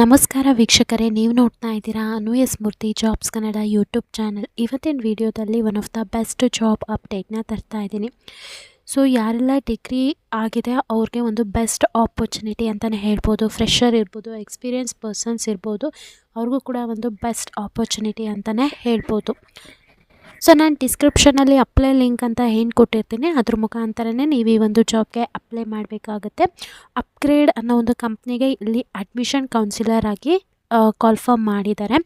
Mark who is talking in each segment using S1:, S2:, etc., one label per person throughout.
S1: ನಮಸ್ಕಾರ ವೀಕ್ಷಕರೇ, ನೀವು ನೋಡ್ತಾ ಇದ್ದೀರಾ Anu S Murthy jobs Kannada YouTube channel. ಇವತ್ತಿನ ವಿಡಿಯೋದಲ್ಲಿ one of the best job ಅಪ್ಡೇಟ್ನ ತರ್ತಾ ಇದ್ದೀನಿ. ಸೊ ಯಾರೆಲ್ಲ ಡಿಗ್ರಿ ಆಗಿದೆ, ಅವ್ರಿಗೆ ಒಂದು ಬೆಸ್ಟ್ ಆಪರ್ಚುನಿಟಿ ಅಂತಲೇ ಹೇಳ್ಬೋದು. ಫ್ರೆಷರ್ ಇರ್ಬೋದು ಎಕ್ಸ್ಪೀರಿಯನ್ಸ್ ಪರ್ಸನ್ಸ್ ಇರ್ಬೋದು, ಅವ್ರಿಗೂ ಕೂಡ ಒಂದು ಬೆಸ್ಟ್ ಆಪರ್ಚುನಿಟಿ ಅಂತಲೇ ಹೇಳ್ಬೋದು. ಸೊ ನಾನು ಡಿಸ್ಕ್ರಿಪ್ಷನಲ್ಲಿ ಅಪ್ಲೈ ಲಿಂಕ್ ಅಂತ ಏನು ಕೊಟ್ಟಿರ್ತೀನಿ ಅದ್ರ ಮುಖಾಂತರನೇ ನೀವು ಈ ಒಂದು ಜಾಬ್ಗೆ ಅಪ್ಲೈ ಮಾಡಬೇಕಾಗುತ್ತೆ. ಅಪ್ಗ್ರೇಡ್ ಅನ್ನೋ ಒಂದು ಕಂಪ್ನಿಗೆ ಇಲ್ಲಿ ಅಡ್ಮಿಷನ್ ಕೌನ್ಸಿಲರ್ ಆಗಿ ಕಾಲ್ಫರ್ಮ್ ಮಾಡಿದ್ದಾರೆ.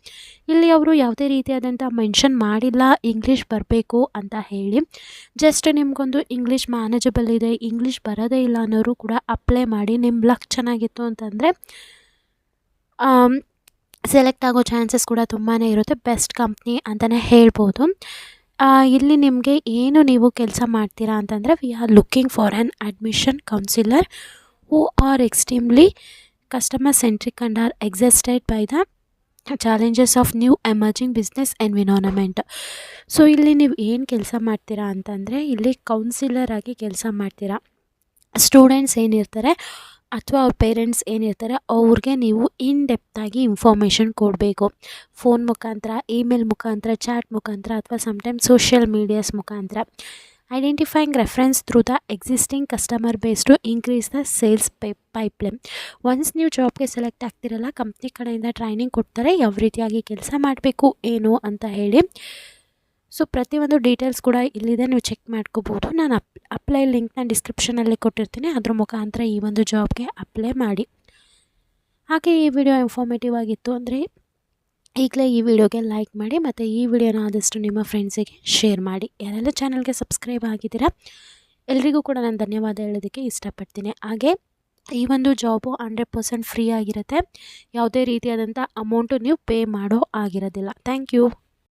S1: ಇಲ್ಲಿ ಅವರು ಯಾವುದೇ ರೀತಿಯಾದಂಥ ಮೆನ್ಷನ್ ಮಾಡಿಲ್ಲ ಇಂಗ್ಲೀಷ್ ಬರಬೇಕು ಅಂತ ಹೇಳಿ ಜಸ್ಟ್ ನಿಮಗೊಂದು ಇಂಗ್ಲೀಷ್ ಮ್ಯಾನೇಜಬಲ್ ಇದೆ ಇಂಗ್ಲೀಷ್ ಬರೋದೇ ಇಲ್ಲ ಅನ್ನೋರು ಕೂಡ ಅಪ್ಲೈ ಮಾಡಿ ನಿಮ್ಮ ಲಕ್ ಚೆನ್ನಾಗಿತ್ತು ಅಂತಂದರೆ ಸೆಲೆಕ್ಟ್ ಆಗೋ ಚಾನ್ಸಸ್ ಕೂಡ ತುಂಬಾ ಇರುತ್ತೆ. ಬೆಸ್ಟ್ ಕಂಪ್ನಿ ಅಂತಲೇ ಹೇಳ್ಬೋದು. ಇಲ್ಲಿ ನಿಮಗೆ ಏನು ನೀವು ಕೆಲಸ ಮಾಡ್ತೀರಾ ಅಂತಂದರೆ we are looking for an admission counselor who are extremely customer centric and are excited by the challenges of new emerging business environment so ಇಲ್ಲಿ ನೀವು ಏನು ಕೆಲಸ ಮಾಡ್ತೀರಾ ಅಂತಂದರೆ, ಇಲ್ಲಿ ಕೌನ್ಸಿಲರ್ ಆಗಿ ಕೆಲಸ ಮಾಡ್ತೀರಾ. ಸ್ಟೂಡೆಂಟ್ಸ್ ಏನಿರ್ತಾರೆ ಅಥವಾ ಅವ್ರ ಪೇರೆಂಟ್ಸ್ ಏನಿರ್ತಾರೆ ಅವ್ರಿಗೆ ನೀವು ಇನ್ ಡೆಪ್ತಾಗಿ ಇನ್ಫಾರ್ಮೇಷನ್ ಕೊಡಬೇಕು. ಫೋನ್ ಮುಖಾಂತರ ಇಮೇಲ್ ಮುಖಾಂತರ ಚಾಟ್ ಮುಖಾಂತರ ಅಥವಾ ಸಮ್ಟೈಮ್ ಸೋಷಿಯಲ್ ಮೀಡಿಯಾಸ್ ಮುಖಾಂತರ. Identifying reference through the existing customer base to increase the sales pi pipeline once ನೀವು ಜಾಬ್ಗೆ ಸೆಲೆಕ್ಟ್ ಆಗ್ತಿರಲ್ಲ ಕಂಪ್ನಿ ಕಡೆಯಿಂದ ಟ್ರೈನಿಂಗ್ ಕೊಡ್ತಾರೆ, ಯಾವ ರೀತಿಯಾಗಿ ಕೆಲಸ ಮಾಡಬೇಕು, ಏನು ಅಂತ ಹೇಳಿ. ಸೊ ಪ್ರತಿಯೊಂದು ಡೀಟೇಲ್ಸ್ ಕೂಡ ಇಲ್ಲಿದೆ, ನೀವು ಚೆಕ್ ಮಾಡ್ಕೋಬೋದು ನಾನು ಅಪ್ ಅಪ್ಲೈ ಲಿಂಕ್ನ ಡಿಸ್ಕ್ರಿಪ್ಷನಲ್ಲಿ ಕೊಟ್ಟಿರ್ತೀನಿ. ಅದ್ರ ಮುಖಾಂತರ ಈ ಒಂದು ಜಾಬ್ಗೆ ಅಪ್ಲೈ ಮಾಡಿ. ಹಾಗೆ ಈ ವಿಡಿಯೋ ಇನ್ಫಾರ್ಮೇಟಿವ್ ಆಗಿತ್ತು ಅಂದರೆ, ಈಗಲೇ ಈ ವಿಡಿಯೋಗೆ ಲೈಕ್ ಮಾಡಿ, ಮತ್ತು ಈ ವಿಡಿಯೋನ ಆದಷ್ಟು ನಿಮ್ಮ ಫ್ರೆಂಡ್ಸಿಗೆ ಶೇರ್ ಮಾಡಿ. ಯಾರೆಲ್ಲ ಚಾನಲ್ಗೆ ಸಬ್ಸ್ಕ್ರೈಬ್ ಆಗಿದ್ದೀರಾ, ಎಲ್ರಿಗೂ ಕೂಡ ನಾನು ಧನ್ಯವಾದ ಹೇಳೋದಕ್ಕೆ ಇಷ್ಟಪಡ್ತೀನಿ. ಹಾಗೆ, ಈ ಒಂದು ಜಾಬು ಹಂಡ್ರೆಡ್ ಪರ್ಸೆಂಟ್ ಫ್ರೀ ಆಗಿರುತ್ತೆ. ಯಾವುದೇ ರೀತಿಯಾದಂಥ ಅಮೌಂಟು ನೀವು ಪೇ ಮಾಡೋ ಆಗಿರೋದಿಲ್ಲ. Thank you